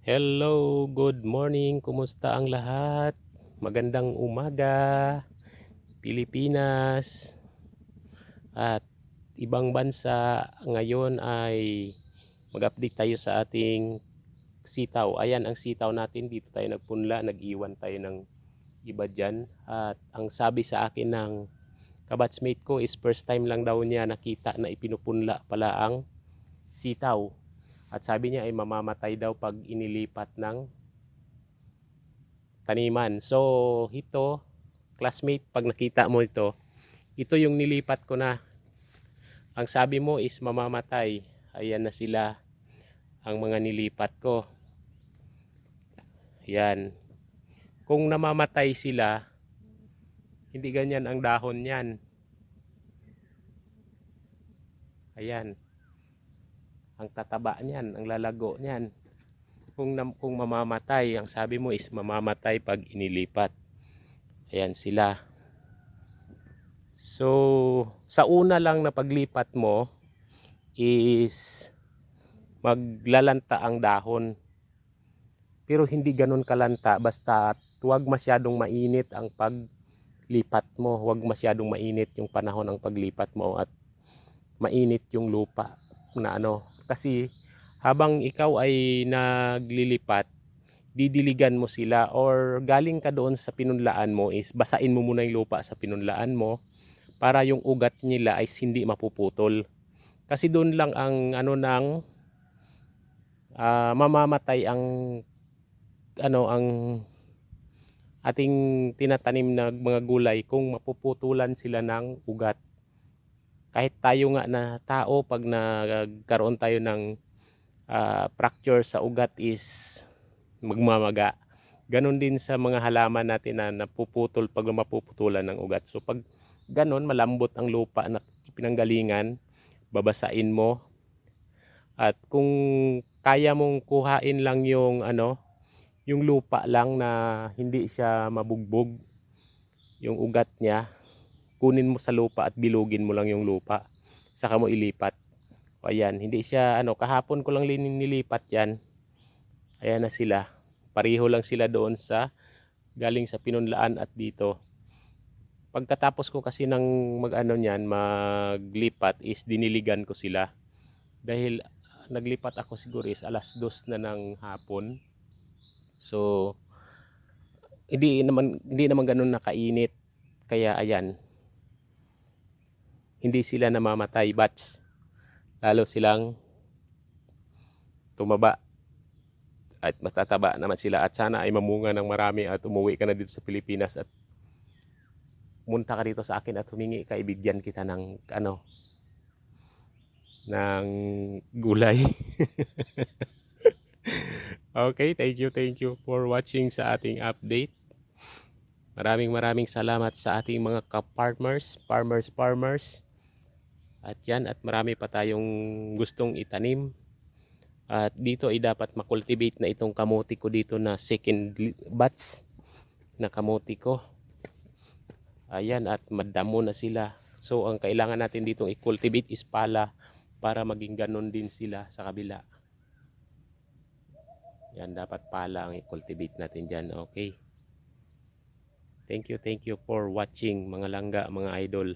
Hello, good morning. Kumusta ang lahat? Magandang umaga, Pilipinas. At ibang bansa ngayon ay mag-update tayo sa ating sitaw. Ayan ang sitaw natin. Dito tayo nagpunla, nag-iwan tayo ng iba dyan. At ang sabi sa akin ng kabatsmate ko is first time lang daw niya nakita na ipinupunla pala ang sitaw. At sabi niya ay mamamatay daw pag inilipat ng taniman. So, ito, classmate, pag nakita mo ito, ito yung nilipat ko na. Ang sabi mo is mamamatay. Ayan na sila ang mga nilipat ko. Yan. Kung namamatay sila, hindi ganyan ang dahon niyan. Ayan ang tataba niyan, ang lalago niyan. Kung, kung mamamatay, ang sabi mo is mamamatay pag inilipat. Ayan sila. So, sa una lang na paglipat mo is maglalanta ang dahon. Pero hindi ganun kalanta basta huwag masyadong mainit ang paglipat mo. Huwag masyadong mainit yung panahon ng paglipat mo at mainit yung lupa na ano kasi habang ikaw ay naglilipat didiligan mo sila or galing ka doon sa pinunlaan mo is basain mo muna yung lupa sa pinunlaan mo para yung ugat nila ay hindi mapuputol. Kasi doon lang ang ano ng ah, mamamatay ang ano ang ating tinatanim na mga gulay kung mapuputulan sila ng ugat kahit tayo nga na tao pag nagkaroon tayo ng ah, fracture sa ugat is magmamaga. Ganon din sa mga halaman natin na napuputol pag mapuputulan ng ugat. So pag ganon malambot ang lupa na pinanggalingan, babasain mo. At kung kaya mong kuhain lang yung ano, yung lupa lang na hindi siya mabugbog yung ugat niya, kunin mo sa lupa at bilugin mo lang yung lupa. Saka mo ilipat. O ayan. Hindi siya ano kahapon ko lang nilipat yan. Ayan na sila. Pareho lang sila doon sa galing sa pinunlaan at dito. Pagkatapos ko kasi ng mag ano niyan maglipat is diniligan ko sila. Dahil ah, naglipat ako siguro is alas dos na ng hapon. So hindi naman hindi naman ganun nakainit. Kaya ayan hindi sila namamatay batch lalo silang tumaba at matataba naman sila. At sana ay mamunga ng marami at umuwi ka na dito sa Pilipinas at munta ka dito sa akin at humingi ka ibigyan kita ng ano ng gulay. Okay thank you thank you for watching sa ating update. Maraming maraming salamat sa ating mga ka-farmers farmers farmers at yan at marami pa tayong gustong itanim. At dito ay dapat makultivate na itong kamote ko dito na second batch na kamote ko. Ayan at madamo na sila. So ang kailangan natin ditong i-cultivate is pala para maging ganon din sila sa kabila. Yan dapat pala ang i-cultivate natin dyan. Okay. Thank you, thank you for watching mga langga, mga idol.